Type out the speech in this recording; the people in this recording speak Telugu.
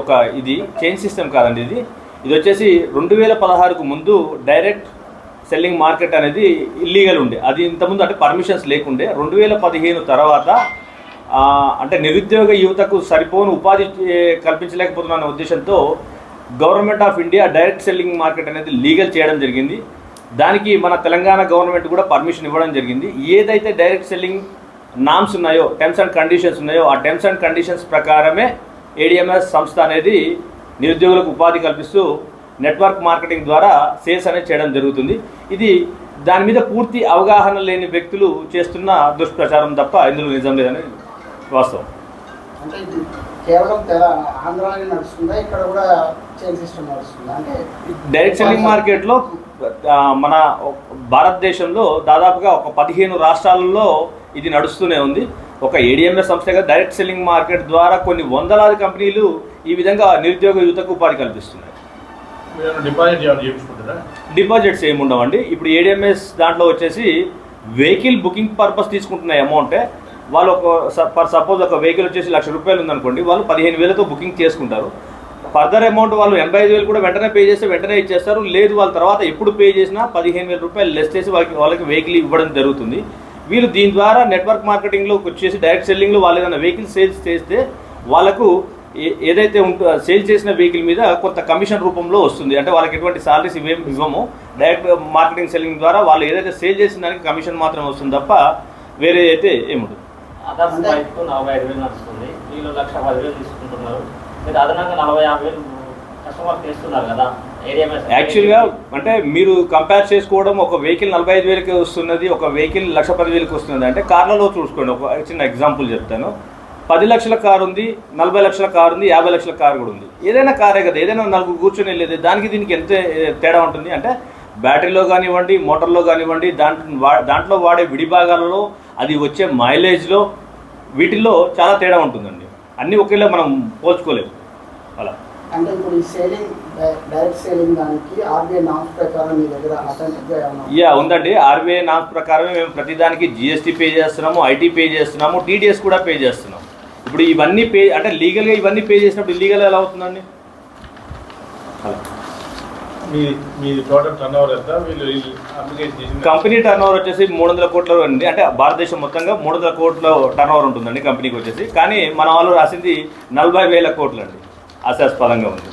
ఒక ఇది చైన్ సిస్టమ్ కాదండి ఇది. ఇది వచ్చేసి రెండు వేల పదహారుకు ముందు డైరెక్ట్ సెల్లింగ్ మార్కెట్ అనేది ఇల్లీగల్ ఉండే. అది ఇంతకుముందు అంటే పర్మిషన్స్ లేకుండే. రెండు వేల పదిహేను తర్వాత అంటే నిరుద్యోగ యువతకు సరిపోను ఉపాధి కల్పించలేకపోతున్న ఉద్దేశంతో government of India direct selling market అనేది లీగల్ చేయడం జరిగింది. దానికి మన తెలంగాణ గవర్నమెంట్ కూడా పర్మిషన్ ఇవ్వడం జరిగింది. ఏదైతే డైరెక్ట్ సెల్లింగ్ నామ్స్ ఉన్నాయో టర్మ్స్ అండ్ కండిషన్స్ ఉన్నాయో ఆ టర్మ్స్ అండ్ కండిషన్స్ ప్రకారమే ఏడిఎంఎస్ సంస్థ అనేది నిరుద్యోగులకు ఉపాధి కల్పిస్తూ నెట్వర్క్ మార్కెటింగ్ ద్వారా సేల్స్ అనేది చేయడం జరుగుతుంది. ఇది దాని మీద పూర్తి అవగాహన లేని వ్యక్తులు చేస్తున్న దుష్ప్రచారం తప్ప ఇందులో నిజం లేదని వాస్తవం. అంటే ఇది కేవలం తెల ఆంధ్రాలో నడుస్తుందా? ఇక్కడ కూడా చైన్ సిస్టమ్ నడుస్తుందా? అంటే డైరెక్ట్ సెల్లింగ్ మార్కెట్లో మన భారతదేశంలో దాదాపుగా ఒక పదిహేను రాష్ట్రాలలో ఇది నడుస్తూనే ఉంది. ఒక ఏడిఎంఎస్ సంస్థగా డైరెక్ట్ సెల్లింగ్ మార్కెట్ ద్వారా కొన్ని వందలాది కంపెనీలు ఈ విధంగా నిరుద్యోగ యువతకు ఉపాధి కల్పిస్తున్నాయి. డిపాజిట్స్ ఏమి ఉండవండి. ఇప్పుడు ఏడిఎంఎస్ దాంట్లో వచ్చేసి వెహికల్ బుకింగ్ పర్పస్ తీసుకుంటున్న అమౌంటే వాళ్ళు ఒక ఫర్ సపోజ్ ఒక వెహికల్ వచ్చేసి లక్ష రూపాయలు ఉందనుకోండి వాళ్ళు పదిహేను వేలతో బుకింగ్ చేసుకుంటారు. ఫర్దర్ అమౌంట్ వాళ్ళు ఎనభై ఐదు వేలు కూడా వెంటనే పే చేస్తే వెంటనే ఇచ్చేస్తారు. లేదు వాళ్ళ తర్వాత ఎప్పుడు పే చేసినా పదిహేను వేల రూపాయలు లెస్ చేసి వాళ్ళకి వాళ్ళకి వెహికల్ ఇవ్వడం జరుగుతుంది. వీళ్ళు దీని ద్వారా నెట్వర్క్ మార్కెటింగ్లోకి వచ్చేసి డైరెక్ట్ సెల్లింగ్లో వాళ్ళు ఏదైనా వెహికల్ సేల్స్ చేస్తే వాళ్ళకు ఏ- ఏదైతే ఉంటుందో సేల్ చేసిన వెహికల్ మీద కొంత కమిషన్ రూపంలో వస్తుంది. అంటే వాళ్ళకి ఎటువంటి సాలరీస్ ఇవేం ఇవ్వము. డైరెక్ట్ మార్కెటింగ్ సెల్లింగ్ ద్వారా వాళ్ళు ఏదైతే సేల్ చేసిన దానికి కమిషన్ మాత్రమే వస్తుంది తప్ప వేరే అయితే ఏముండదు. నలభై ఐదు వేలు నడుస్తుంది. వీళ్ళు లక్ష పదివేలు తీసుకుంటున్నారు. మీరు అదనంగా నలభై యాభై వేలు కస్టమర్ చేస్తున్నారు కదా. యాక్చువల్గా అంటే మీరు కంపేర్ చేసుకోవడం ఒక వెహికల్ నలభై ఐదు వేలకి వస్తున్నది ఒక వెహికల్ లక్ష పది వేలకి వస్తున్నది. అంటే కార్లలో చూసుకోండి ఒక చిన్న ఎగ్జాంపుల్ చెప్తాను. పది లక్షల కారు ఉంది నలభై లక్షల కారు ఉంది యాభై లక్షల కారు కూడా ఉంది. ఏదైనా కారే కదా ఏదైనా నలుగురు కూర్చొని వెళ్ళేది దానికి దీనికి ఎంత తేడా ఉంటుంది? అంటే బ్యాటరీలో కానివ్వండి మోటార్లో కానివ్వండి దాంట్లో వా- దాంట్లో వాడే విడిభాగాలలో అది వచ్చే మైలేజ్లో వీటిల్లో చాలా తేడా ఉంటుందండి. అన్నీ ఒకేలా మనం పోల్చుకోలేము. అలా. అంటే ఇప్పుడు సేలింగ్ డైరెక్ట్ సేలింగ్ దానికి ఆర్బీఐ నామ్స్ ప్రకారం మీ దగ్గర యా ఉందండి. ఆర్బీఐ నామ్స్ ప్రకారమే మేము ప్రతిదానికి జిఎస్టీ పే చేస్తున్నాము ఐటీ పే చేస్తున్నాము టీడీఎస్ కూడా పే చేస్తున్నాం. ఇప్పుడు ఇవన్నీ పే అంటే లీగల్గా ఇవన్నీ పే చేసినప్పుడు ఇల్లీగల్ ఎలా అవుతుందండి? మీ మీ టోటల్ టర్న్ ఓవర్ ఎంత వీళ్ళు అప్లికేషన్ కంపెనీ టర్న్ ఓవర్ వచ్చేసి మూడు వందల కోట్ల అండి. అంటే భారతదేశం మొత్తంగా మూడు వందల కోట్ల టర్న్ ఓవర్ ఉంటుందండి కంపెనీకి వచ్చేసి. కానీ మన వాళ్ళు రాసింది నలభై వేల కోట్లు అండి హాస్యాస్పదంగా ఉంది